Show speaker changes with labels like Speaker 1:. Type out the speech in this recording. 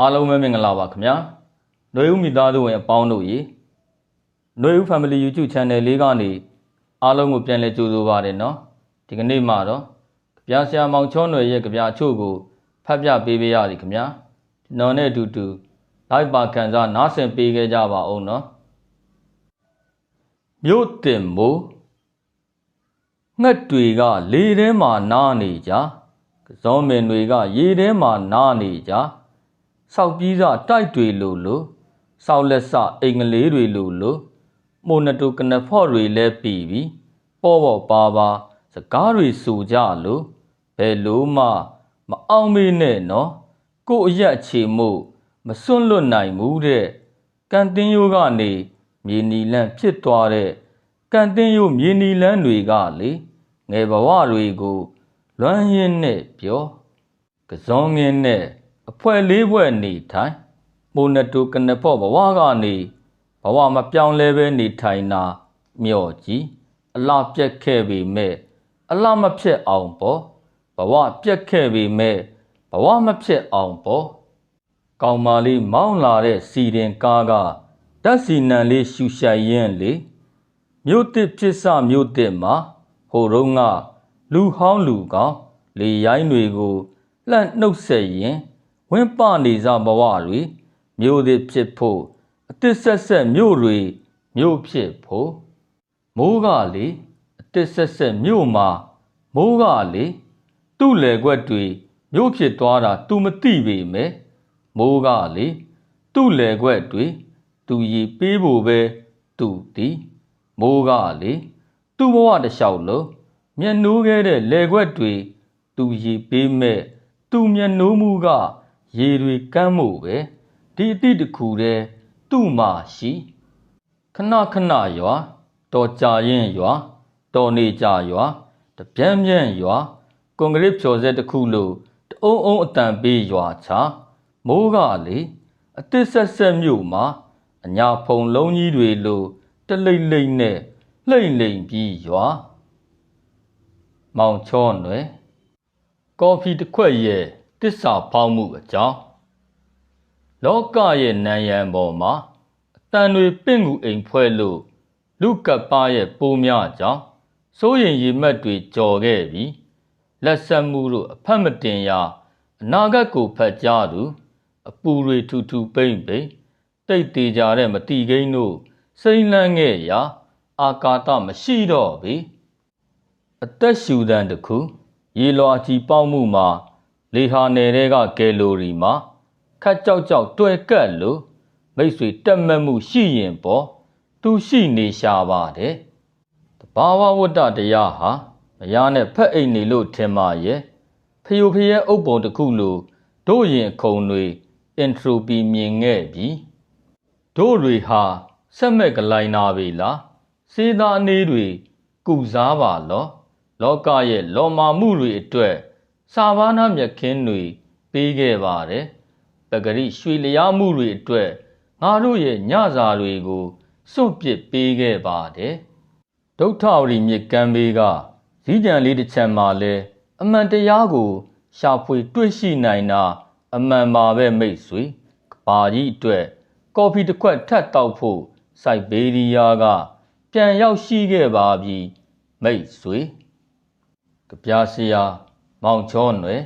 Speaker 1: အားလုံးပဲမင်္ဂလာပါခင်ဗျာနှွေဦးမိသားစုဝင်အပေါင်းတို့ရေနှွေဦး Family YouTube Channel လေးကနေအားလုံးကိုပြန်လည်ကြိုဆိုပါတယ်နော်ဒီကနေ့မှတော့ကြပြဆရာမောင်ချောနှွေရဲ့ကြပြအချို့ကိုဖတ်ပြပေးပေးရသည်ခင်ဗျာကျွန်တော်နဲ့အတူတူ live ပါခံစားနားဆင်ပေးခဲ့ကြပါအောင်နော်မြို့တင်မိုးငှက်တွေကလေထဲမှာနားနေကြကစုံမင်တွေက ရေထဲမှာနားနေကြ စောက်ပြီးစတိုက်တွေလိုလိုစောက်လက်စအင်္ဂလေးတွေလိုလိုမိုနတူကနဖော့တွေလဲပြီပြီးပေါ့ပေါ့ပါပါစကားတွေဆိုကြလို့ဘယ်လို့မှမအောင်မေးနဲ့နော်ကို့အရက်အခြေမို့မစွန့်လွတ်နိုင်ဘူးတဲ့ကန်တင်းယိုးကနေမြေနီလန့်ဖြစ်သွားတဲ့ကန်တင်းယိုးမြေနီလန့်တွေကလေငယ်ဘဝတွေကိုလွမ်းရင်းနဲ့ပြောကစုံငင်းနဲ့ အဖွဲလေးဘွဲ့နေထိုင်မိုနတူကနဖော့ဘဝကနေဘဝမပြောင်းလဲပဲနေထိုင်တာမြော့ကြီးအလားပြက်ခဲ့ပေမဲ့အလားမဖြစ်အောင်ပေါ့ဘဝပြက်ခဲ့ပေမဲ့ဘဝမဖြစ်အောင်ပေါ့ကောင်မလေးမောင်းလာတဲ့စီရင်ကားကဓာတ်စီနံလေးရှူရှိုင်ရင်လေမြို့တစ်ဖြစ်စမြို့တစ်မှာဟိုတုန်းကလူဟောင်းလူကောင်လေရိုင်းတွေကိုလှန့်နှုတ်ဆက်ရင် ဝင်းပနေစဘဝတွေမြို့တစ်ဖြစ်ဖို့အတစ်ဆက်ဆက်မြို့တွေမြို့ဖြစ်ဖို့မိုးကလေအတစ်ဆက်ဆက်မြို့မှာမိုးကလေသူ့လေခွက်တွေမြို့ဖြစ်သွားတာ तू မသိပေမဲ့မိုးကလေသူ့လေခွက်တွေသူရီပေးဖို့ပဲသူတီမိုးကလေသူ့ဘဝတစ်လျှောက်လုံးမျက်နှိုးခဲ့တဲ့လေခွက်တွေသူရီပေးမဲ့သူမျက်နှိုးမှုက ရေတွေကမ်းမှုပဲဒီအတိတစ်ခုတည်းသူ့မှာရှိခဏခဏရွာတော်ကြရင်ရွာတော်နေကြရွာတပြန်းပြန်းရွာကွန်ကရစ်ဖြော်စက်တစ်ခုလို့တအုံအုံအတန်ပေးရွာချမိုးကလေအသစ်ဆက်ဆက်မြို့မှာအညာဖုံလုံးကြီးတွေလို့တလိမ့်လိမ့်နဲ့လှိမ့်လိမ့်ပြီးရွာမောင်ချောနွယ်ကော်ဖီတစ်ခွက်ရဲ့ တစ္ဆာဖောင်းမှုအကြောင်းလောကရဲ့နံရံပေါ်မှာအတန်တွေပင့်ကူအိမ်ဖွဲ့လို့လူကပ်ပါရဲ့ပိုးများကြောင့်စိုးရင်ရီမက်တွေကြော်ခဲ့ပြီးလက်ဆက်မှုတို့အဖက်မတင်ရအနာဂတ်ကိုဖတ်ကြားသူအပူတွေထူထူပိမ့်ပိမ့်တိတ်သေးကြတဲ့မတိကိန်းတို့စိမ့်လန်းခဲ့ရာ အာကာသမရှိတော့ပြီအသက်ရှူတန်းတစ်ခု ရေလွာကြီးပေါက်မှုမှာ လေဟာနယ်တွေကကယ်လိုရီမှာခတ်ကြောက်ကြောက်တွယ်ကပ်လို့မိတ်ဆွေတက်မက်မှုရှိရင်ပေါ့သူရှိနေရှာပါတယ်တဘာဝဝတ္တတရားဟာမယားနဲ့ဖက်အိမ်နေလို့ထင်ပါရဲ့ဖျိုဖျဲအုပ်ပုံတစ်ခုလိုတို့ရင်ခုံတွေအင်ထရိုပီမြင်ခဲ့ပြီတို့တွေဟာဆက်မဲ့ကလိုင်းနာပြီလားစေးသားအနေတွေကုစားပါလောလောကရဲ့လော်မာမှုတွေအတွက် စာဘာနာမြက်ခင်းတွေပေးခဲ့ပါတယ်ပဂရိရွှေလျားမှုတွေအတွက်ငါတို့ရဲ့ညစာတွေကိုစွန့်ပစ်ပေးခဲ့ပါတယ်ဒုဋ္ဌဝရီမြစ်ကမ်းဘေးကဇီးကြံလေးတစ်ချက်မှလဲအမှန်တရားကို ရှာဖွေတွေ့ရှိနိုင်တာအမှန်ပါပဲမိတ်ဆွေကဘာကြီးအတွက်ကော်ဖီတစ်ခွက်ထပ်တောက်ဖို့စိုက်ဘေးရီးယားကပြန်ရောက်ရှိခဲ့ပါပြီမိတ်ဆွေကပြားစရာ မောင်ချောနွယ်